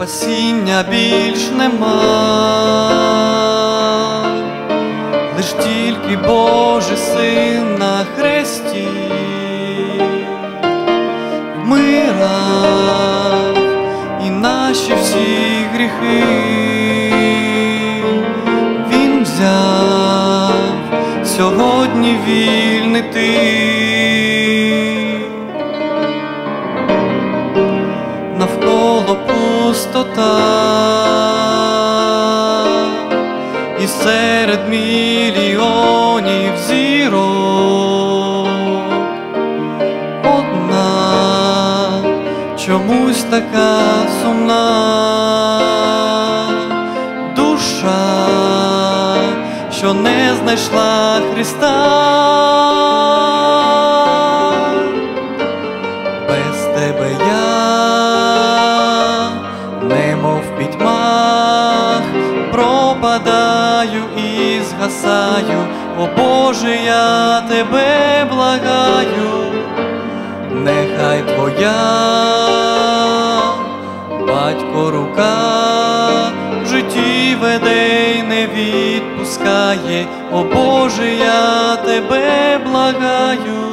спасіння більш нема, лиш тільки Божий син на хресті. Вмирав і наші всі гріхи. Він взяв сьогодні вільний ти. Пустота, і серед мільйонів зірок одна чомусь така сумна душа, що не знайшла Христа. Без тебе я, пропадаю і згасаю, о Боже, я тебе благаю, нехай твоя батько рука в житті веде й не відпускає, о Боже, я тебе благаю.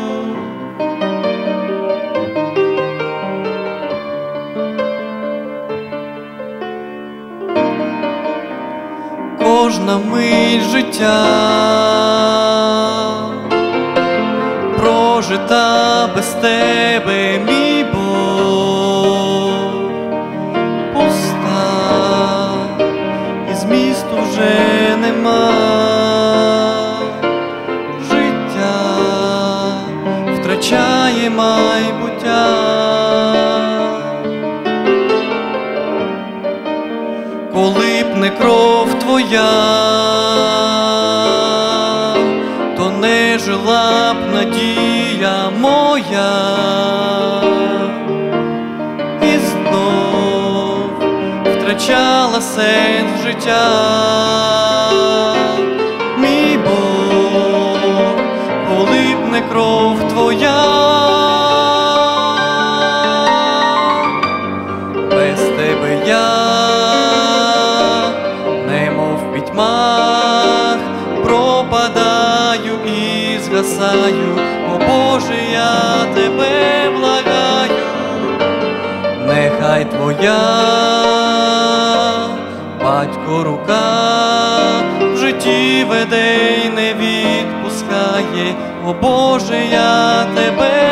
Кожна мить життя. Прожита без тебе, кров то не жила б надія моя, і знов втрачала сенс життя, мій Бог, коли б не кров згасаю, о Боже, я тебе благаю, нехай твоя батько рука в житті веде й не відпускає, о Боже, я тебе.